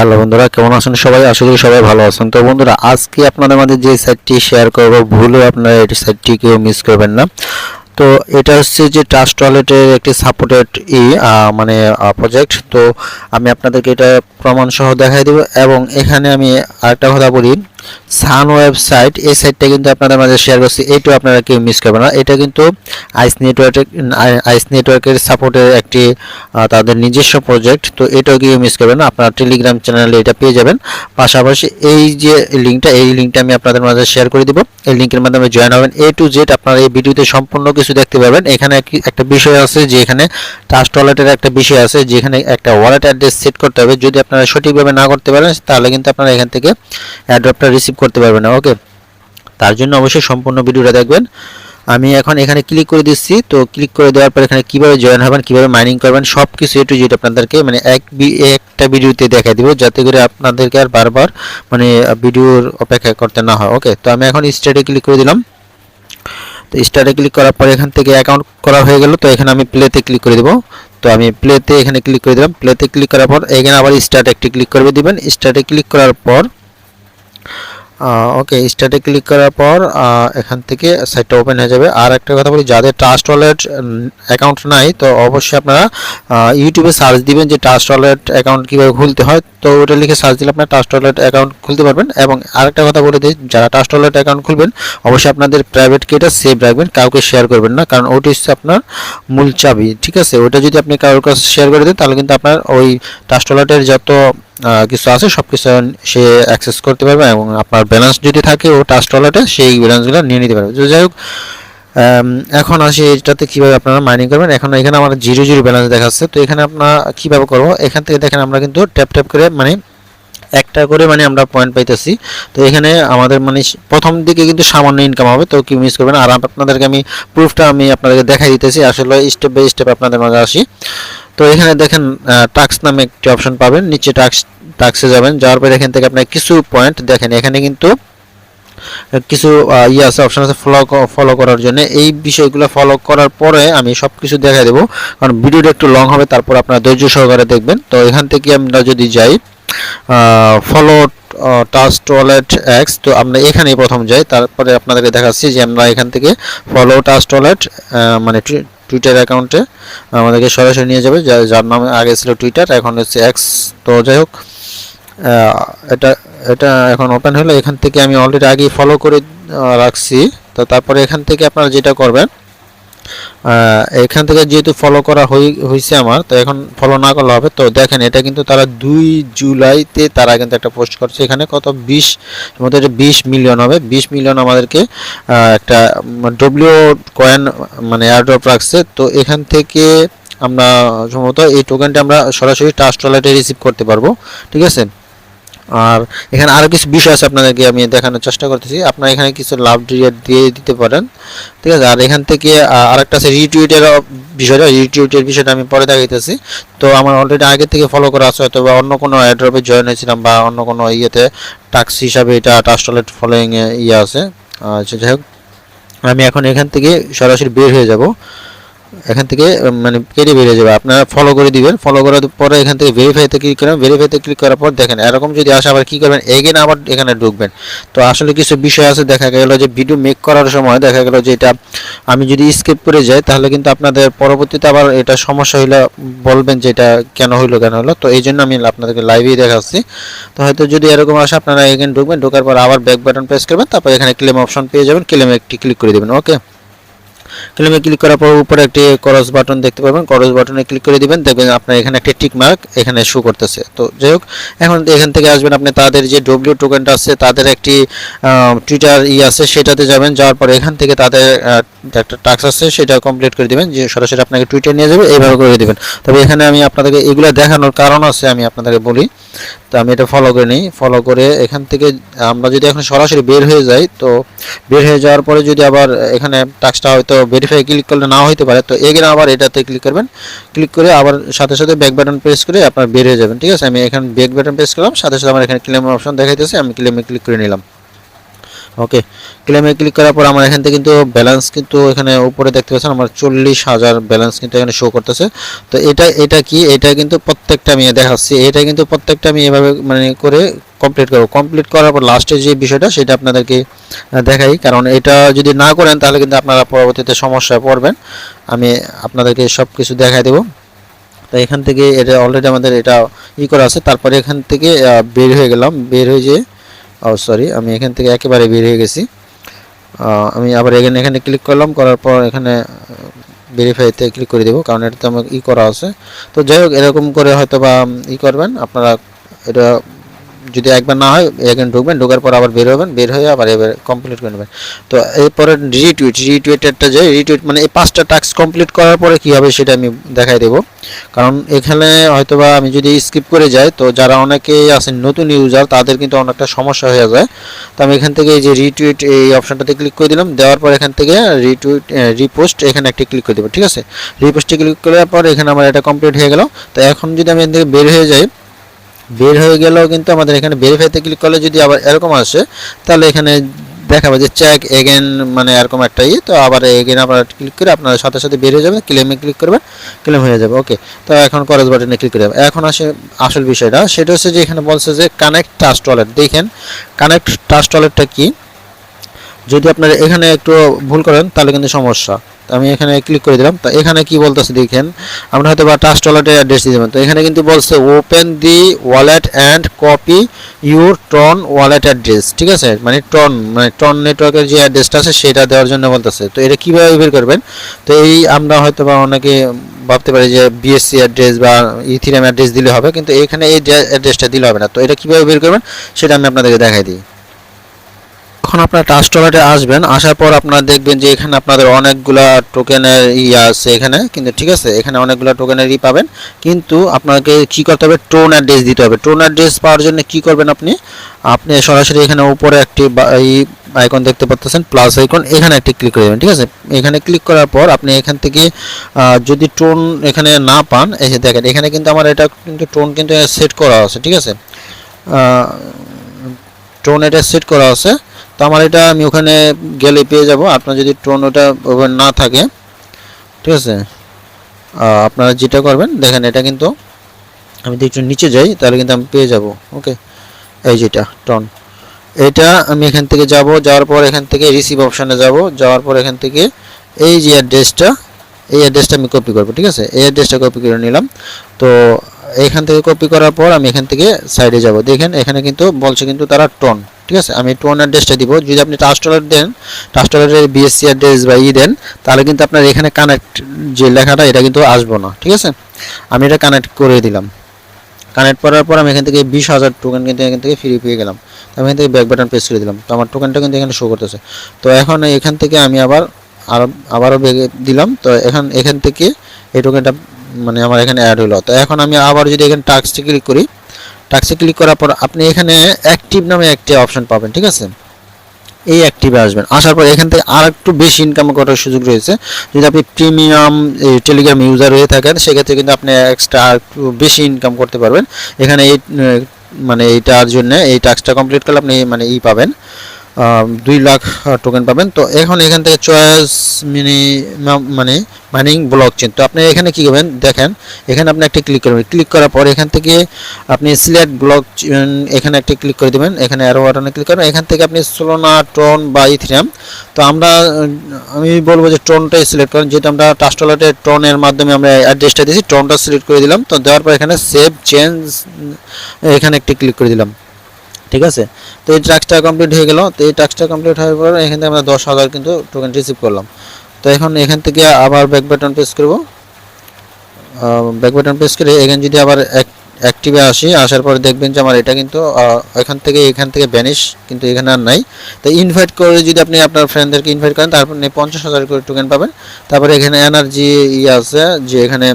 Hello বন্ধুরা, কেমন আছেন সবাই? আশা করি সবাই ভালো আছেন। তো বন্ধুরা, আজকে আপনাদের মাঝে যে সাইটটি শেয়ার করব, ভুলেও আপনারা এই সাইটটি কেউ মিস করবেন না। তো এটা হচ্ছে যে ট্রাস্ট ওয়ালেটের একটি সাপোর্টেড ই মানে প্রজেক্ট তো আমি আপনাদেরকে এটা প্রমাণ সহ দেখাই দেব। এবং এখানে আমি আরেকটা কথা বলি সান ওয়েবসাইট এই সাইটটা কিন্তু আপনাদের মাঝে শেয়ার করছি। এইটাও আপনারা কেউ মিস করবেন না। এটা কিন্তু আইস নেটওয়ার্কের আইস নেটওয়ার্কের সাপোর্টের একটি তাদের নিজস্ব প্রজেক্ট তো এটাও কেউ মিস করবেন না। আপনারা টেলিগ্রাম চ্যানেলে এটা পেয়ে যাবেন। পাশাপাশি এই যে লিঙ্কটা এই লিঙ্কটা আমি আপনাদের মাঝে শেয়ার করে দিব। এই লিঙ্কের মাধ্যমে জয়েন হবেন। এ টু জেড আপনারা এই ভিডিওতে সম্পূর্ণ কিছু দেখতে পাবেন এখানে একটি- বিষয় আছে যে এখানে ট্রাস্ট ওয়ালেটের একটা বিষয় আছে, যেখানে একটা ওয়ালেট অ্যাড্রেস সেট করতে হবে। যদি আপনারা সঠিকভাবে না করতে পারেন, তাহলে কিন্তু আপনারা এখান থেকে অ্যাড্রপটা রিসিভ করতে পারবেন না ওকে তার জন্য অবশ্যই সম্পূর্ণ ভিডিওটা দেখবেন। আমি এখন এখানে ক্লিক করে দিচ্ছি। তো ক্লিক করে দেওয়ার পর এখানে কীভাবে জয়েন হবেন, কীভাবে মাইনিং করবেন সব কিছু এ টু জেড আপনাদেরকে মানে এক একটা ভিডিওতে দেখা দিব, যাতে করে আপনাদেরকে আর বারবার মানে ভিডিওর অপেক্ষা করতে না হয় ওকে তো আমি এখন স্টার্টে ক্লিক করে দিলাম। তো স্টার্টে ক্লিক করার পর এখান থেকে অ্যাকাউন্ট করা হয়ে গেল, তো এখানে আমি প্লেতে ক্লিক করে দেবো। তো আমি প্লেতে এখানে ক্লিক করে দিলাম। প্লেতে ক্লিক করার পর এখানে আবার স্টার্ট একটি ক্লিক করে দিবেন। স্টার্টে ক্লিক করার পর ওকে স্টার্টে ক্লিক করার পর এখান থেকে সাইটটা ওপেন হয়ে যাবে। আর একটা কথা বলি, যাদের ট্রাস্ট ওয়ালেট অ্যাকাউন্ট নাই, তো অবশ্যই আপনারা ইউটিউবে সার্চ দিবেন যে ট্রাস্ট ওয়ালেট অ্যাকাউন্ট কীভাবে খুলতে হয়। তো ওটা লিখে সার্চ দিলে আপনার ট্রাস্ট ওয়ালেট অ্যাকাউন্ট খুলতে পারবেন। এবং আরেকটা কথা বলে দিই, যারা ট্রাস্ট ওয়ালেট অ্যাকাউন্ট খুলবেন, অবশ্যই আপনাদের প্রাইভেট কিটা সেভ রাখবেন, কাউকে শেয়ার করবেন না। কারণ ওটি হচ্ছে আপনার মূল চাবি, ঠিক আছে? ওটা যদি আপনি কারোর কাছে শেয়ার করে দেন, তাহলে কিন্তু আপনার ওই ট্রাস্ট ওয়ালেটের যত কিছু আছে সব কিছু সে অ্যাক্সেস করতে পারবে এবং আপনার ব্যালেন্স যদি থাকে ও টাস্ট ওয়ালেটে সেই ব্যালেন্সগুলো নিয়ে নিতে পারবে। যাই হোক এখন আসি এটাতে কীভাবে আপনারা মাইনিং করবেন। এখন এখানে আমার জিরো জিরো ব্যালেন্স দেখাচ্ছে। তো এখানে আপনারা কীভাবে করব? এখান থেকে দেখেন আমরা কিন্তু ট্যাপ ট্যাপ করে মানে একটা করে মানে আমরা পয়েন্ট পাইতেছি। তো এখানে আমাদের মানে প্রথম দিকে কিন্তু সামান্য ইনকাম হবে, তো কি মিস করবেন? আর আপনাদেরকে আমি প্রুফটা আমি আপনাদেরকে দেখাই দিতেছি। আসলে স্টেপ বাই স্টেপ আপনাদের মাঝে আসি। তো এখানে দেখেন টাক্স নামে একটি অপশন পাবেন। নিচে টাক্স টাক্সে যাবেন। যাওয়ার পরে এখান থেকে আপনার কিছু পয়েন্ট দেখেন, এখানে কিন্তু কিছু ইয়ে আছে অপশন আছে ফলো ফলো করার জন্য। এই বিষয়গুলো ফলো করার পরে আমি সব কিছু দেখা দেবো। কারণ ভিডিওটা একটু লং হবে, তারপর আপনারা ধৈর্য সহকারে দেখবেন। তো এখান থেকে আমরা যদি যাই ফলো টাস্ট ওয়ালেট এক্স তো আমরা এখানেই প্রথম যাই, তারপরে আপনাদেরকে দেখাচ্ছি যে আমরা এখান থেকে ফলো টাস্ট ওয়ালেট মানে টুইটার অ্যাকাউন্টে আমাদেরকে সরাসরি নিয়ে যাবে যার নামে আগে ছিল টুইটার এখন হচ্ছে এক্স তো যাই হোক এটা এটা এখন ওপেন হলো, এখান থেকে আমি অলরেডি আগেই ফলো করে রাখছি। তো তারপরে এখান থেকে আপনারা যেটা করবেন এখান থেকে যেহেতু ফলো করা হয়েছে আমার, তো এখন ফলো না করলে হবে। তো দেখেন, এটা কিন্তু তারা দুই জুলাইতে তারা কিন্তু একটা পোস্ট করছে। এখানে কত? বিশ মধ্যে বিশ মিলিয়ন হবে। বিশ মিলিয়ন আমাদেরকে একটা ডব্লিউ কয়েন মানে এয়ারড্রপ রাখছে। তো এখান থেকে আমরা সম্ভবত এই টোকেনটা আমরা সরাসরি ট্রাস্ট ওয়ালেটে রিসিভ করতে পারব। ঠিক আছে? আর এখানে আরও কিছু বিষয় আছে আপনাদেরকে আমি দেখানোর চেষ্টা করতেছি। আপনারা এখানে কিছু লাভ দিয়ে দিয়ে দিতে পারেন। ঠিক আছে? আর এখান থেকে আরেকটা আছে রিটুইটের বিষয়টা। রিটুইটের বিষয়টা আমি পরে দেখাইতেছি। তো আমার অলরেডি আগে থেকে ফলো করা আছে হয়তো বা অন্য কোনো অ্যাড্রপে জয়েন হয়েছিলাম বা অন্য কোনো ইয়েতে টাক্স হিসাবে এটা টাস্টলেট ফলোয়িং ইয়ে আছে। আচ্ছা যাই হোক। আমি এখন এখান থেকে সরাসরি বের হয়ে যাব। এখান থেকে মানে কেটে বেরিয়ে যাবে। আপনারা ফলো করে দিবেন। ফলো করার পরে এখান থেকে ভেরিফাইতে ক্লিক করবেন। ভেরিফাইতে ক্লিক করার পর দেখেন, এরকম যদি আসে আবার কি করবেন? এগেন আবার এখানে ঢুকবেন। তো আসলে কিছু বিষয় আছে, দেখা গেল যে ভিডিও মেক করার সময় দেখা গেল যে এটা আমি যদি স্কিপ করে যাই, তাহলে কিন্তু আপনাদের পরবর্তীতে আবার এটা সমস্যা হইলে, বলবেন যে এটা কেন হইল, কেন হলো তো এই জন্য আমি আপনাদেরকে লাইভেই দেখাচ্ছি। তো হয়তো যদি এরকম আসে, আপনারা এগেন ঢুকবেন। ঢোকার পর আবার ব্যাক বাটন প্রেস করবেন। তারপর এখানে ক্লেম অপশন পেয়ে যাবেন। ক্লেমে একটি ক্লিক করে দেবেন। ওকে ক্লেমে ক্লিক করার পর উপরে একটি ক্রস বাটন দেখতে পাবেন। ক্রস বাটনে ক্লিক করে দিবেন। দেখবেন আপনার এখানে একটি টিক মার্ক এখানে শো করতেছে। তো যাই হোক, এখন এখান থেকে আসবেন আপনি, তাদের যে ডব্লিউ টোকেনটা আছে, তাদের একটি টুইটার ই আছে, সেটাতে যাবেন। যাওয়ার পর এখান থেকে তাদের একটা টাস্ক আছে সেটা কমপ্লিট করে দিবেন, যে সরাসরি আপনাকে টুইটার নিয়ে যাবে, এইভাবে করে দিবেন। তবে এখানে আমি আপনাদেরকে এগুলো দেখানোর কারণ আছে আমি আপনাদেরকে বলি। তো আমি এটা ফলো করে নিই। ফলো করে এখান থেকে আমরা যদি এখন সরাসরি বের হয়ে যাই, তো বের হয়ে যাওয়ার পরে যদি আবার এখানে টাস্কটা হয়তো ভেরিফাই ক্লিক করলে নাও হতে পারে, তো এগেন আবার এটাতে ক্লিক করবেন। ক্লিক করে আবার সাথে সাথে ব্যাক বাটন প্রেস করে আপনার বের হয়ে যাবেন। ঠিক আছে? আমি এখানে ব্যাক বাটন প্রেস করলাম, সাথে সাথে আমার এখানে ক্লেম অপশন দেখাইতেছে, আমি ক্লেমে ক্লিক করে নিলাম। ওকে ক্লেমে ক্লিক করার পর আমার এখান থেকে কিন্তু ব্যালেন্স কিন্তু এখানে উপরে দেখতে পাচ্ছেন, আমার চল্লিশ হাজার ব্যালেন্স কিন্তু এখানে শো করতেছে। তো এটা এটা কি? এটা কিন্তু প্রত্যেকটা আমি দেখাচ্ছি। এটা কিন্তু প্রত্যেকটা আমি এভাবে মানে করে কমপ্লিট করব। কমপ্লিট করার পর লাস্টের যে বিষয়টা, সেটা আপনাদেরকে দেখাই। কারণ এটা যদি না করেন, তাহলে কিন্তু আপনারা পরবর্তীতে সমস্যায় পড়বেন। আমি আপনাদেরকে সব কিছু দেখাই দেবো। তো এখান থেকে এটা অলরেডি আমাদের এটা ই করা আছে। তারপরে এখান থেকে বের হয়ে গেলাম। বের হয়ে যে ও সরি আমি এখান থেকে একেবারে বের হয়ে গেছি। আমি আবার এখানে এখানে ক্লিক করলাম, করার পর এখানে ভেরিফাইতে ক্লিক করে দেবো, কারণ এটাতে আমার ই করা আছে। তো যাই হোক, এরকম করে হয়তো বা ই করবেন। আপনারা এটা যদি একবার না হয় এখানে ঢুকবেন, ঢোকার পর আবার বের হবেন, বের হয়ে আবার এবার কমপ্লিট করে নেবেন। তো এরপরে রিটুইট রিটুইটেরটা যে রিটুইট মানে এই পাঁচটা টাস্ক কমপ্লিট করার পরে কী হবে সেটা আমি দেখাই দেবো। কারণ এখানে হয়তোবা আমি যদি স্কিপ করে যাই, তো যারা অনেকেই আছেন নতুন ইউজার তাদের কিন্তু অনেকটা সমস্যা হয়ে যায়। তো আমি এখান থেকে এই যে রিটুইট এই অপশনটাতে ক্লিক করে দিলাম, দেওয়ার পর এখান থেকে রিটুইট রিপোস্ট এখানে একটা ক্লিক করে দেবো, ঠিক আছে? রিপোস্টে ক্লিক করার পর এখানে আমার এটা কমপ্লিট হয়ে গেল। তো এখন যদি আমি এখান থেকে বের হয়ে যাই বের হয়ে গেলেও কিন্তু আমাদের এখানে ভেরিফাইতে ক্লিক করলে যদি আবার এরকম আসে, তাহলে এখানে দেখাবে যে চেক এগেন মানে এরকম একটা ইয়ে তো আবার এগেন আপনারা ক্লিক করে আপনার সাথে সাথে বের হয়ে যাবে ক্লেমে ক্লিক করবেন ক্লেম হয়ে যাবে ওকে তো এখন করজ বাটনে ক্লিক করে এখন আসে আসল বিষয়টা, সেটা হচ্ছে যে এখানে বলছে যে কানেক্ট টাস্ট ওয়ালেট দেখেন কানেক্ট টাস্ট ওয়ালেটটা কি? যদি আপনারা এখানে একটু ভুল করেন, তাহলে কিন্তু সমস্যা। আমি এখানে ক্লিক করে দিলাম। তো এখানে কি বলতেছে দেখেন, আমরা হয়তো বা টাস্ট ওয়ালেটের অ্যাড্রেস দিয়ে দেবেন তো এখানে কিন্তু বলছে open the wallet and copy your TON wallet address ঠিক আছে? মানে টন মানে টন নেটওয়ার্কের যে অ্যাড্রেসটা আছে, সেটা দেওয়ার জন্য বলতেছে। তো এটা কীভাবে বের করবেন? তো এই আমরা হয়তো বা অনেকে ভাবতে পারি যে বিএসসি অ্যাড্রেস বা ইথিরাম অ্যাড্রেস দিলে হবে, কিন্তু এখানে এই অ্যাড্রেসটা দিলে হবে না। তো এটা কীভাবে বের করবেন, সেটা আমি আপনাদেরকে দেখাই দিই। যখন আপনার টাস্ট ওয়ালেটে আসবেন, আসার পর আপনারা দেখবেন যে এখানে আপনাদের অনেকগুলা টোকেনের ই আছে এখানে, কিন্তু ঠিক আছে, এখানে অনেকগুলো টোকেনের ই পাবেন। কিন্তু আপনাকে কি করতে হবে? টোন অ্যাড্রেস দিতে হবে। টোন অ্যাড্রেস পাওয়ার জন্য কি করবেন আপনি? আপনি সরাসরি এখানে উপরে একটি আইকন দেখতে পাচ্ছেন প্লাস আইকন এখানে একটি ক্লিক করে দেবেন ঠিক আছে? এখানে ক্লিক করার পর আপনি এখান থেকে যদি টোন এখানে না পান, এই যে দেখেন, এখানে কিন্তু আমার এটা কিন্তু টোন কিন্তু সেট করা আছে, ঠিক আছে? টোন এটা সেট করা আছে। তো আমার এটা আমি ওখানে গেলে পেয়ে যাব। আপনার যদি টোন ওটা ওভার না থাকে, ঠিক আছে? আপনারা যেটা করবেন, দেখেন এটা কিন্তু আমি যদি একটু নিচে যাই, তাহলে কিন্তু আমি পেয়ে যাব ওকে এই যেটা টন এটা আমি এখান থেকে যাব, যাওয়ার পর এখান থেকে রিসিভ অপশানে যাব, যাওয়ার পর এখান থেকে এই যে অ্যাড্রেসটা এই অ্যাড্রেসটা আমি কপি করব, ঠিক আছে? এই অ্যাড্রেসটা কপি করে নিলাম। তো এখান থেকে কপি করার পর আমি এখান থেকে সাইডে যাব। দেখেন, এখানে কিন্তু বলছে কিন্তু তারা টন ঠিক আছে? আমি টোন অ্যাড্রেসটা দিব। যদি আপনি টাস্টলার দেন টাস্টলারের বিএসসি অ্যাড্রেস বা ই দেন, তাহলে কিন্তু আপনার এখানে কানেক্ট যে লেখাটা, এটা কিন্তু আসব না। ঠিক আছে? আমি এটা কানেক্ট করে দিলাম। কানেক্ট করার পর আমি এখান থেকে বিশ হাজার টোকেন কিন্তু এখান থেকে ফ্রি পেয়ে গেলাম। তো আমি এখান থেকে ব্যাক বাটন প্রেস করে দিলাম। তো আমার টোকেনটা কিন্তু এখানে শো করতেছে। তো এখন এখান থেকে আমি আবার, আর, আবারও বেগে দিলাম। তো এখন এখান থেকে এই টোকেনটা মানে আমার এখানে অ্যাড হলো। তো এখন আমি আবার যদি এখানে টাক্সে ক্লিক করি টাক্সে ক্লিক করার পর আপনি এখানে অ্যাক্টিভ নামে একটি অপশন পাবেন, ঠিক আছে? এই অ্যাক্টিভে আসবেন। আসার পর এখান থেকে আর একটু বেশি ইনকাম করার সুযোগ রয়েছে। যদি আপনি প্রিমিয়াম টেলিগ্রাম ইউজার হয়ে থাকেন, সেক্ষেত্রে কিন্তু আপনি এক্সট্রা একটু বেশি ইনকাম করতে পারবেন। এখানে এই মানে এইটার জন্য এই টাস্কটা কমপ্লিট করলে আপনি মানে ই পাবেন। দুই লাখ টোকেন পাবেন। তো এখন এখান থেকে চয়েস মিনিমাম মানে মাইনিং ব্লক চেন তো আপনি এখানে কি করবেন? দেখেন, এখানে আপনি একটা ক্লিক করবেন। ক্লিক করার পর এখান থেকে আপনি সিলেক্ট ব্লক এখানে একটা ক্লিক করে দেবেন। এখানে অ্যারো বাটনে ক্লিক করবেন। এখান থেকে আপনি সোলোনা টন বা ইথিরাম তো আমরা, আমি বলব যে টনটাই সিলেক্ট করেন। যেহেতু আমরা টাস্টলাটের টনের মাধ্যমে আমরা অ্যাড্রেসটা দিয়েছি টনটা সিলেক্ট করে দিলাম। তো দেওয়ার পর এখানে সেভ চেঞ্জ এখানে একটি ক্লিক করে দিলাম। ঠিক আছে? তো এই টাস্কটা কমপ্লিট হয়ে গেল। তো এই টাস্কটা কমপ্লিট হওয়ার পর এখান থেকে আমরা দশ হাজার কিন্তু টোকেন রিসিভ করলাম। তো এখন এখান থেকে আবার ব্যাক বাটন প্রেস করব। ব্যাক বাটন প্রেস করে এখানে যদি আবার অ্যাক্টিভে আসি, আসার পরে দেখবেন যে আমার এটা কিন্তু এখান থেকে এখান থেকে ব্যানিশ কিন্তু এখানে আর নাই। তো ইনভাইট করে যদি আপনি আপনার ফ্রেন্ডদেরকে ইনভাইট করেন, তারপর পঞ্চাশ হাজার করে টোকেন পাবেন। তারপরে এখানে এনার্জি ইয়ে আছে যে এখানে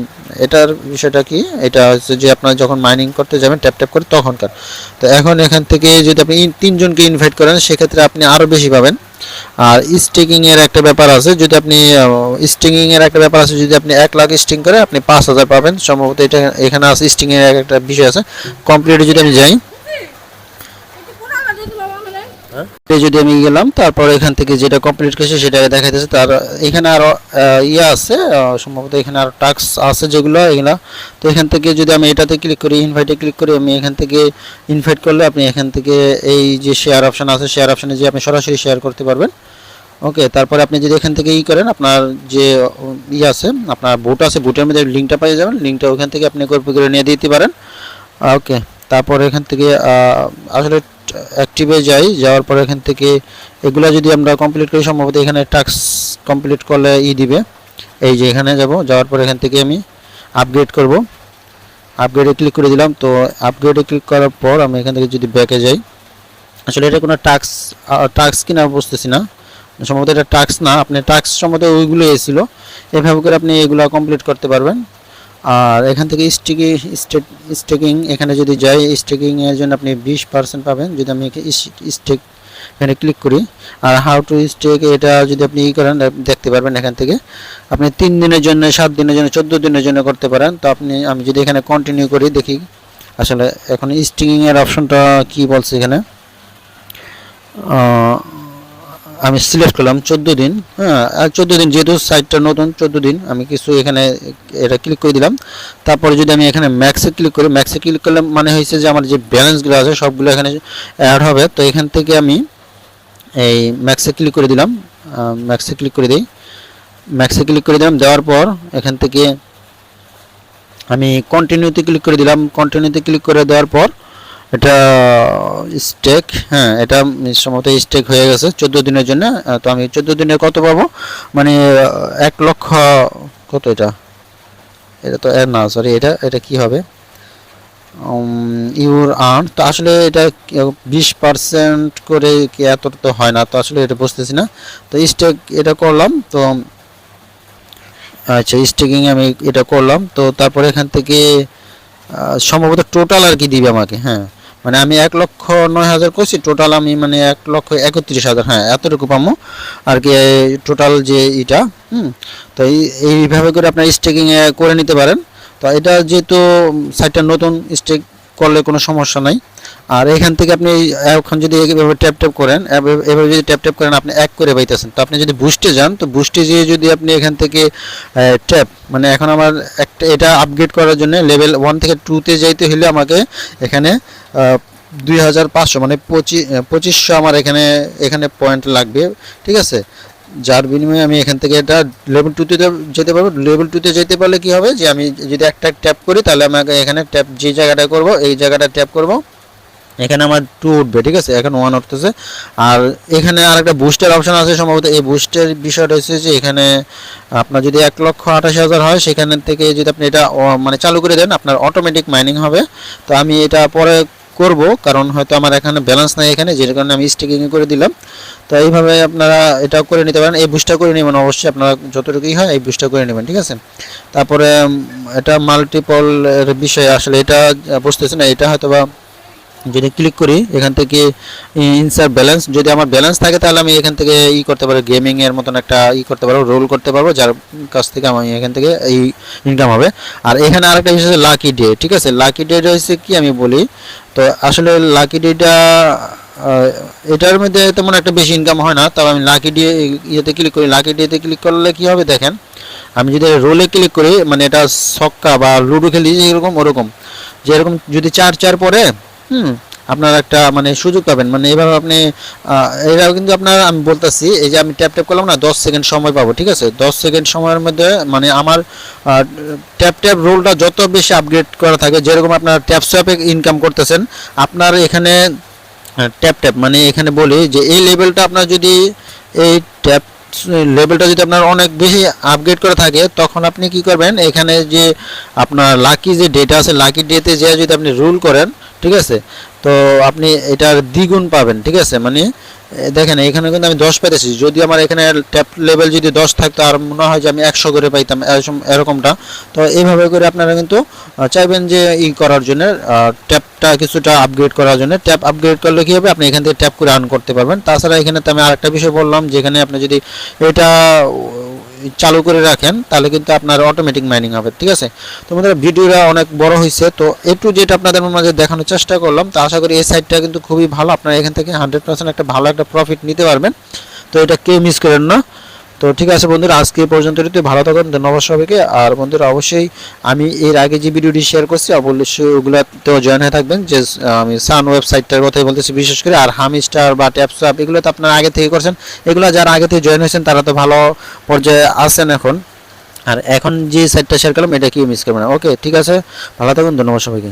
এটার বিষয়টা কি? এটা হচ্ছে যে আপনার যখন মাইনিং করতে যাবেন ট্যাপ ট্যাপ করে তখনকার। তো এখন এখান থেকে যদি আপনি তিনজনকে ইনভাইট করেন, সেক্ষেত্রে আপনি আরও বেশি পাবেন। আর স্টিকিংয়ের একটা ব্যাপার আছে, যদি আপনি স্টিকিংয়ের একটা ব্যাপার আছে, যদি আপনি এক লাখ স্টিং করে, আপনি পাঁচ হাজার পাবেন। সম্ভবত এটা এখানে আছে স্টিংয়ের একটা বিষয় আছে। কমপ্লিট যদি আমি যাই হ্যাঁ এই যদি আমি গেলাম, তারপর এখান থেকে যেটা কমপ্লিট করেছে সেটা দেখাইতেছে। তার, এখানে আরও ইয়ে আছে সম্ভবত এখানে আরও টাস্ক আছে যেগুলো, এগুলো। তো এখান থেকে যদি আমি এটাতে ক্লিক করি ইনভাইটে ক্লিক করি, আমি এখান থেকে ইনভাইট করলে আপনি এখান থেকে এই যে শেয়ার অপশন আছে শেয়ার অপশনে যে আপনি সরাসরি শেয়ার করতে পারবেন। ওকে তারপরে আপনি যদি এখান থেকে ই করেন, আপনার যে, ই আছে, আপনার বুট আছে বুটের মধ্যে লিঙ্কটা পেয়ে যাবেন। লিঙ্কটা ওখান থেকে আপনি কপি করে নিয়ে দিতে পারেন। ওকে তারপর এখান থেকে আসলে অ্যাক্টিভে যাই, যাওয়ার পর এখান থেকে এগুলা যদি আমরা কমপ্লিট করি, সম্ভবত এখানে টাস্ক কমপ্লিট করলে ই দিবে। এই যে এখানে যাব, যাওয়ার পর এখান থেকে আমি আপগ্রেড করব। আপগ্রেডে ক্লিক করে দিলাম, তো আপগ্রেডে ক্লিক করার পর আমি এখান থেকে যদি ব্যাকে যাই, আসলে এটা কোনো টাস্ক টাস্ক কিনা বুঝতেছি না। সম্ভবত এটা টাস্ক না, আপনি টাস্ক সম্ভবত ওইগুলো এসেছিল এভাবে করে আপনি এগুলো কমপ্লিট করতে পারবেন। আর এখান থেকে স্টিকি স্টেক স্টেকিং এখানে যদি যাই স্টেকিং এর জন্য আপনি বিশ পার্সেন্ট পাবেন। যদি আমি স্টেক এখানে ক্লিক করি, আর হাউ টু স্টেক এটা যদি আপনি ই করেন দেখতে পারবেন এখান থেকে। আপনি তিন দিনের জন্য, সাত দিনের জন্য, চোদ্দ দিনের জন্য করতে পারেন। তো আপনি, আমি যদি এখানে কন্টিনিউ করি, দেখি আসলে এখন স্টিকিং এর অপশনটা কি বলছে এখানে? আমি সিলেক্ট করলাম চোদ্দ দিন হ্যাঁ চোদ্দ দিন যেহেতু সাইটটা নতুন, চোদ্দ দিন আমি কিছু এখানে এটা ক্লিক করে দিলাম। তারপরে যদি আমি এখানে ম্যাক্সে ক্লিক করি ম্যাক্সে ক্লিক করলে মানে হয়েছে যে আমার যে ব্যালেন্সগুলো আছে সবগুলো এখানে অ্যাড হবে। তো এখান থেকে আমি এই ম্যাক্সে ক্লিক করে দিলাম ম্যাক্সে ক্লিক করে দিই। ম্যাক্সে ক্লিক করে দিলাম, দেওয়ার পর এখান থেকে আমি কন্টিনিউতে ক্লিক করে দিলাম। কন্টিনিউতে ক্লিক করে দেওয়ার পর এটা স্টেক হ্যাঁ এটা সম্ভবত স্টেক হয়ে গেছে চোদ্দ দিনের জন্য তো আমি চোদ্দ দিনে কত পাবো? মানে এক লক্ষ, কত এটা? এটা তো না সরি এটা এটা কি হবে? ইউর আর্ন তো আসলে এটা বিশ পার্সেন্ট করে কি এত তো হয় না, তো আসলে এটা বুঝতেছি না। তো স্টেক এটা করলাম, তো আচ্ছা স্টেকিং আমি এটা করলাম, তো তারপরে এখান থেকে সম্ভবত টোটাল আর কি দিবে আমাকে হ্যাঁ। মানে আমি এক লক্ষ নয় হাজার করছি টোটাল আমি মানে এক লক্ষ একত্রিশ হাজার হ্যাঁ এতটুকু পাবো আর কি টোটাল যে ইটা, হুম, তো এই- এইভাবে করে আপনার স্টেকিং করে নিতে পারেন। তো এটা যেহেতু সাইটটা নতুন স্টেক করলে কোনো সমস্যা নাই। আর এখান থেকে আপনি এখন যদি এভাবে ট্যাপ ট্যাপ করেন, এভাবে যদি ট্যাপ ট্যাপ করেন, আপনি এক করে পাইতেছেন। তো আপনি যদি বুস্টে যান, তো বুস্টে যেয়ে যদি আপনি এখান থেকে ট্যাপ মানে এখন আমার একটা, এটা আপগ্রেড করার জন্য লেভেল ওয়ান থেকে টুতে যাইতে হলে আমাকে এখানে দুই হাজার পাঁচশো মানে পঁচিশ পঁচিশশো আমার এখানে এখানে পয়েন্ট লাগবে। ঠিক আছে? যার বিনিময়ে আমি এখান থেকে এটা লেভেল টুতে যেতে পারব। লেভেল টুতে যেতে পারলে কি হবে? যে আমি যদি একটা ট্যাপ করি, তাহলে আমাকে এখানে ট্যাপ যে জায়গাটা করব, এই জায়গাটা ট্যাপ করব। এখানে আমার টু উঠবে, ঠিক আছে? এখন ওয়ান উঠতেছে। আর এখানে আর একটা বুস্টের অপশন আছে সম্ভবত। এই বুস্টের বিষয়টা হচ্ছে যে এখানে আপনার যদি এক লক্ষ আঠাশ হাজার হয়, সেখান থেকে যদি আপনি এটা মানে চালু করে দেন, আপনার অটোমেটিক মাইনিং হবে। তো আমি এটা পরে করব, কারণ হয়তো আমার এখানে ব্যালেন্স নাই এখানে, যে কারণে আমি স্টিকিং করে দিলাম। তো এইভাবে আপনারা এটা করে নিতে পারেন। এই বুস্টটা করে নেবেন, অবশ্যই আপনারা যতটুকুই হয় এই বুস্টটা করে নেবেন, ঠিক আছে? তারপরে এটা মাল্টিপল বিষয়ে আসলে এটা বুঝতেছে না, এটা হয়তো বা যদি ক্লিক করি, এখান থেকে ইনসার ব্যালেন্স যদি আমার ব্যালেন্স থাকে, তাহলে আমি এখান থেকে ই করতে পারব গেমিং এর মতন একটা ই করতে পারব রোল করতে পারব, যার কাছ থেকে আমি এখান থেকে এই ইনকাম হবে। আর এখানে আরেকটা বিষয় হচ্ছে লাকি ডে ঠিক আছে? লাকি ডে হচ্ছে কি আমি বলি? তো আসলে লাকি ডেটা এটার মধ্যে তেমন একটা বেশি ইনকাম হয় না, তবে আমি লাকি ডে ইয়েতে ক্লিক করি। লাকি ডেতে ক্লিক করলে কি হবে দেখেন, আমি যদি রোলে ক্লিক করি মানে এটা ছক্কা বা লুডো খেলি এরকম ওরকম। যে এরকম যদি চার চার পরে হুম, আপনার একটা মানে সুযোগ পাবেন। মানে এভাবে আপনি এটাও কিন্তু আপনার, আমি বলতেছি, এই যে আমি ট্যাপ ট্যাপ করলাম না, দশ সেকেন্ড সময় পাবো, ঠিক আছে? দশ সেকেন্ড সময়ের মধ্যে মানে আমার ট্যাপ ট্যাপ রোলটা যত বেশি আপগ্রেড করা থাকে, যেরকম আপনার ট্যাপ সোয়াপে ইনকাম করতেছেন, আপনার এখানে ট্যাপ ট্যাপ মানে এখানে বলি যে এই লেভেলটা আপনার যদি এই ট্যাপ লেভেলটা যদি আপনার অনেক বেশি আপগ্রেড করে থাকে, তখন আপনি কি করবেন? এখানে যে আপনার লাকি যে ডেটা আছে লাকি ডেতে যে যদি আপনি রুল করেন, ঠিক আছে? তো আপনি এটার দ্বিগুণ পাবেন, ঠিক আছে? মানে দেখেন, এখানে কিন্তু আমি দশ পাইতেছি। যদি আমার এখানে ট্যাপ লেভেল যদি দশ থাকতো, আর মনে হয় যে আমি একশো করে পাইতাম, এরকম- এরকমটা, তো এইভাবে করে আপনারা কিন্তু চাইবেন যে ই করার জন্য ট্যাপটা কিছুটা আপগ্রেড করার জন্য। ট্যাপ আপগ্রেড করলে কি হবে? আপনি এখান থেকে ট্যাপ করে আর্ন করতে পারবেন। তাছাড়া এখানে তো আমি আরেকটা বিষয় বললাম, যেখানে আপনি যদি এটা চালু করে রাখেন, তাহলে কিন্তু আপনার অটোমেটিক মাইনিং হবে, ঠিক আছে? তো আমাদের ভিডিওটা অনেক বড় হয়েছে, তো একটু যেটা আপনাদের মাঝে দেখানোর চেষ্টা করলাম, তো আশা করি এই সাইটটা কিন্তু খুবই ভালো, আপনারা এখান থেকে হান্ড্রেড পার্সেন্ট একটা ভালো একটা প্রফিট নিতে পারবেন। তো এটা কেউ মিস করেন না। তো ঠিক আছে বন্ধুরা, আজকে এই পর্যন্ত ভালো থাকুন, ধন্যবাদ সবাইকে। আর বন্ধুরা, অবশ্যই আমি এর আগে যে ভিডিওটি শেয়ার করছি অবশ্যই ওগুলোতেও জয়েন হয়ে থাকবেন। যে, আমি সান ওয়েবসাইটটার কথাই বলতেছি, বিশেষ করে আর হামি স্টার বা ট্যাপসাপ এগুলো তো আপনারা আগে থেকে করছেন। এগুলো যারা আগে থেকে জয়েন হয়েছেন, তারা তো ভালো পর্যায়ে আছেন এখন। আর এখন যে সাইটটা শেয়ার করলাম, এটা কেউ মিস করবেন না। ওকে ঠিক আছে। ভালো থাকুন, ধন্যবাদ সবাইকে।